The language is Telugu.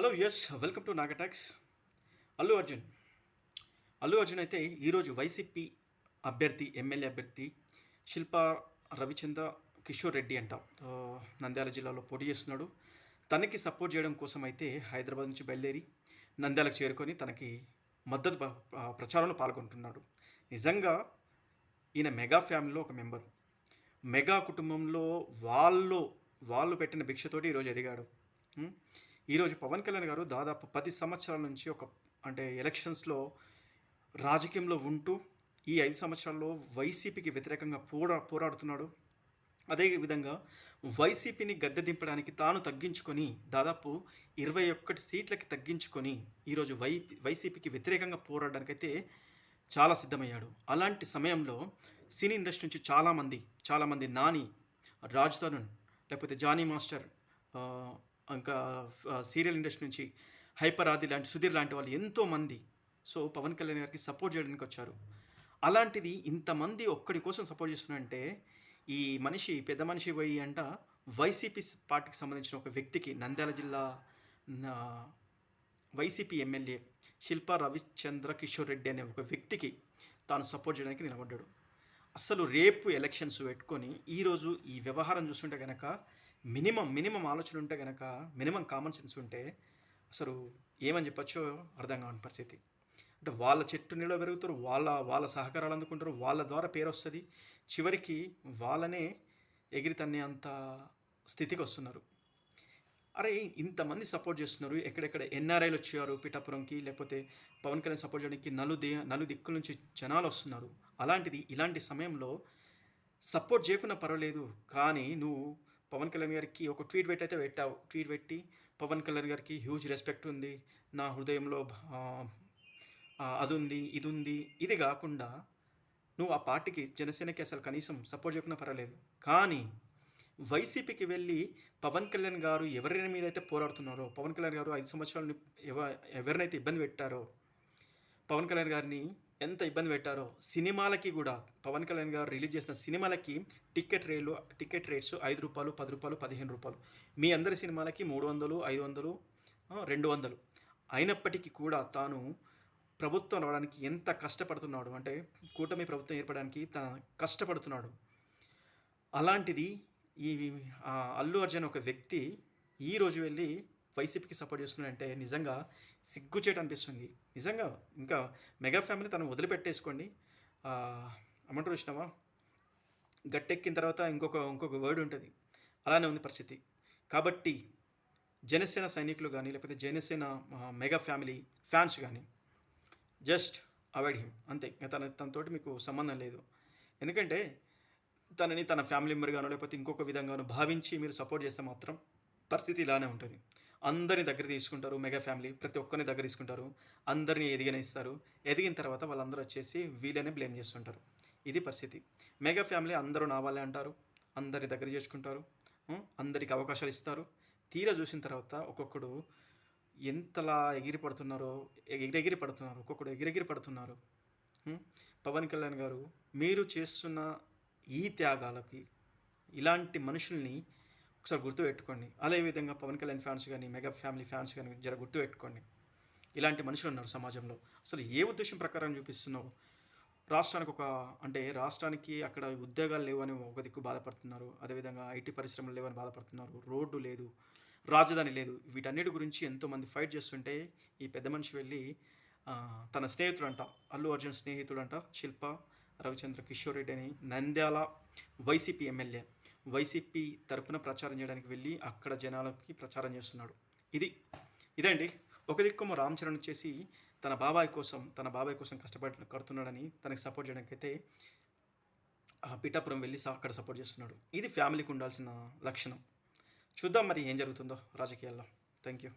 Hello yes welcome to Naga talks Allu Arjun. Allu Arjun అయితే ఈరోజు వైసీపీ అభ్యర్థి ఎమ్మెల్యే అభ్యర్థి శిల్పా రవిచంద్ర కిషోర్ రెడ్డి అంట. నంద్యాల జిల్లాలో పోటీ చేస్తున్నాడు. తనకి సపోర్ట్ చేయడం కోసం అయితే హైదరాబాద్ నుంచి బయలుదేరి నంద్యాలకు చేరుకొని తనకి మద్దతు ప్రచారంలో పాల్గొంటున్నాడు. నిజంగా ఈయన మెగా ఫ్యామిలీలో ఒక మెంబర్. మెగా కుటుంబంలో వాళ్ళు వాళ్ళు పెట్టిన భిక్షతోటి ఈరోజు ఎదిగాడు. ఈరోజు పవన్ కళ్యాణ్ గారు దాదాపు పది సంవత్సరాల నుంచి ఒక అంటే ఎలక్షన్స్లో రాజకీయంలో ఉంటూ ఈ ఐదు సంవత్సరాల్లో వైసీపీకి వ్యతిరేకంగా పోరా పోరాడుతున్నాడు. అదేవిధంగా వైసీపీని గద్దె దింపడానికి తాను తగ్గించుకొని దాదాపు ఇరవై ఒక్కటి సీట్లకి తగ్గించుకొని ఈరోజు వై వైసీపీకి వ్యతిరేకంగా పోరాడడానికైతే చాలా సిద్ధమయ్యాడు. అలాంటి సమయంలో సినీ ఇండస్ట్రీ నుంచి చాలామంది చాలామంది నాని రాజ్ తరుణ్ లేకపోతే జానీ మాస్టర్ ఇంకా సీరియల్ ఇండస్ట్రీ నుంచి హైపర్ ఆది లాంటి సుధీర్ లాంటి వాళ్ళు ఎంతోమంది సో పవన్ కళ్యాణ్ గారికి సపోర్ట్ చేయడానికి వచ్చారు. అలాంటిది ఇంతమంది ఒక్కడి కోసం సపోర్ట్ చేస్తున్నారంటే ఈ మనిషి పెద్ద మనిషి పోయి అంట వైసీపీ పార్టీకి సంబంధించిన ఒక వ్యక్తికి నంద్యాల జిల్లా వైసీపీ ఎమ్మెల్యే శిల్పా రవిచంద్ర కిషోర్ రెడ్డి అనే ఒక వ్యక్తికి తాను సపోర్ట్ చేయడానికి నిలబడ్డాడు. అసలు రేపు ఎలక్షన్స్ పెట్టుకొని ఈరోజు ఈ వ్యవహారం చూస్తుంటే కనుక మినిమం మినిమం ఆలోచన ఉంటే కనుక మినిమం కామన్ సెన్స్ ఉంటే అసలు ఏమని చెప్పచ్చో అర్థం కాని పరిస్థితి. అంటే వాళ్ళ చెట్టు నీళ్ళ పెరుగుతారు వాళ్ళ వాళ్ళ సహకారాలు అందుకుంటారు వాళ్ళ ద్వారా పేరు వస్తుంది. చివరికి వాళ్ళనే ఎగిరి తన్నే అంత స్థితికి వస్తున్నారు. అరే ఇంతమంది సపోర్ట్ చేస్తున్నారు. ఎక్కడెక్కడ ఎన్ఆర్ఐలు వచ్చారు పిఠాపురంకి లేకపోతే పవన్ కళ్యాణ్ సపోర్ట్ చేయడానికి నలు దే నలు దిక్కుల నుంచి జనాలు వస్తున్నారు. అలాంటిది ఇలాంటి సమయంలో సపోర్ట్ చేయకుండా పర్వాలేదు. కానీ నువ్వు పవన్ కళ్యాణ్ గారికి ఒక ట్వీట్ పెట్టి అయితే పెట్టావు. ట్వీట్ పెట్టి పవన్ కళ్యాణ్ గారికి హ్యూజ్ రెస్పెక్ట్ ఉంది. నా హృదయంలో అది ఉంది ఇది ఉంది ఇది కాకుండా నువ్వు ఆ పార్టీకి జనసేనకి అసలు కనీసం సపోర్ట్ చేయకుండా పర్వాలేదు. కానీ వైసీపీకి వెళ్ళి పవన్ కళ్యాణ్ గారు ఎవరి మీద అయితే పోరాడుతున్నారో పవన్ కళ్యాణ్ గారు ఐదు సంవత్సరాలు ఎవ ఎవరినైతే ఇబ్బంది పెట్టారో పవన్ కళ్యాణ్ గారిని ఎంత ఇబ్బంది పెట్టారో సినిమాలకి కూడా పవన్ కళ్యాణ్ గారు రిలీజ్ చేసిన సినిమాలకి టికెట్ రేట్లు టికెట్ రేట్స్ ఐదు రూపాయలు పది రూపాయలు పదిహేను రూపాయలు. మీ అందరి సినిమాలకి మూడు వందలు ఐదు వందలు రెండు వందలు. అయినప్పటికీ కూడా తాను ప్రభుత్వం రావడానికి ఎంత కష్టపడుతున్నాడు అంటే కూటమి ప్రభుత్వం ఏర్పడడానికి తన కష్టపడుతున్నాడు. అలాంటిది ఈ అల్లు అర్జున్ ఒక వ్యక్తి ఈ రోజు వెళ్ళి వైసీపీకి సపోర్ట్ చేస్తున్నాడంటే నిజంగా సిగ్గుచేట అనిపిస్తుంది. నిజంగా ఇంకా మెగా ఫ్యామిలీ తను వదిలిపెట్టేసుకోండి. ఆ, ఏమంటారు గట్టెక్కిన తర్వాత ఇంకొక ఇంకొక వర్డ్ ఉంటుంది. అలానే ఉంది పరిస్థితి. కాబట్టి జనసేన సైనికులు కానీ లేకపోతే జనసేన మెగా ఫ్యామిలీ ఫ్యాన్స్ కానీ జస్ట్ అవాయిడ్ హిమ్. అంతే. తన తనతోటి మీకు సంబంధం లేదు. ఎందుకంటే తనని తన ఫ్యామిలీ మెంబర్గానో లేకపోతే ఇంకొక విధంగానో భావించి మీరు సపోర్ట్ చేస్తే మాత్రం పరిస్థితి ఇలానే ఉంటుంది. అందరిని దగ్గర తీసుకుంటారు మెగా ఫ్యామిలీ ప్రతి ఒక్కరిని దగ్గర తీసుకుంటారు అందరిని ఎదిగనిస్తారు ఎదిగిన తర్వాత వాళ్ళందరూ వచ్చేసి వీళ్ళనే బ్లేమ్ చేస్తుంటారు. ఇది పరిస్థితి. మెగా ఫ్యామిలీ అందరూ నా వాళ్ళే అంటారు అందరి దగ్గర చేసుకుంటారు అందరికి అవకాశాలు ఇస్తారు. తీరా చూసిన తర్వాత ఒక్కొక్కడు ఎంతలా ఎగిరి పడుతున్నారో ఎగిరెగిరి పడుతున్నారు ఒక్కొక్కడు ఎగిరెగిరి పడుతున్నారు పవన్ కళ్యాణ్ గారు మీరు చేస్తున్న ఈ త్యాగాలకి ఇలాంటి మనుషుల్ని ఒకసారి గుర్తుపెట్టుకోండి. అదేవిధంగా పవన్ కళ్యాణ్ ఫ్యాన్స్ కానీ మెగా ఫ్యామిలీ ఫ్యాన్స్ కానీ జర గుర్తుపెట్టుకోండి. ఇలాంటి మనుషులు ఉన్నారు సమాజంలో. అసలు ఏ ఉద్దేశం ప్రకారం చూపిస్తున్నావు? రాష్ట్రానికి ఒక అంటే రాష్ట్రానికి అక్కడ ఉద్యోగాలు లేవని ఒక దిక్కు బాధపడుతున్నారు. అదేవిధంగా ఐటీ పరిశ్రమలు లేవని బాధపడుతున్నారు. రోడ్డు లేదు రాజధాని లేదు. వీటన్నిటి గురించి ఎంతోమంది ఫైట్ చేస్తుంటే ఈ పెద్ద మనిషి వెళ్ళి తన స్నేహితుడు అంట అల్లు అర్జున్ స్నేహితుడు అంట శిల్ప రవిచంద్ర కిషోర్ రెడ్డి అని నంద్యాల వైసీపీ ఎమ్మెల్యే. వైసీపీ తరపున ప్రచారం చేయడానికి వెళ్ళి అక్కడ జనాలకి ప్రచారం చేస్తున్నాడు. ఇది ఇదండి. ఒక దిక్కుమ రామ్ చరణ్ వచ్చేసి తన బాబాయ్ కోసం తన బాబాయ్ కోసం కష్టపడి కడుతున్నాడని తనకి సపోర్ట్ చేయడానికి అయితే ఆ పిఠాపురం వెళ్ళి అక్కడ సపోర్ట్ చేస్తున్నాడు. ఇది ఫ్యామిలీకి ఉండాల్సిన లక్షణం. చూద్దాం మరి ఏం జరుగుతుందో రాజకీయాల్లో. Thank you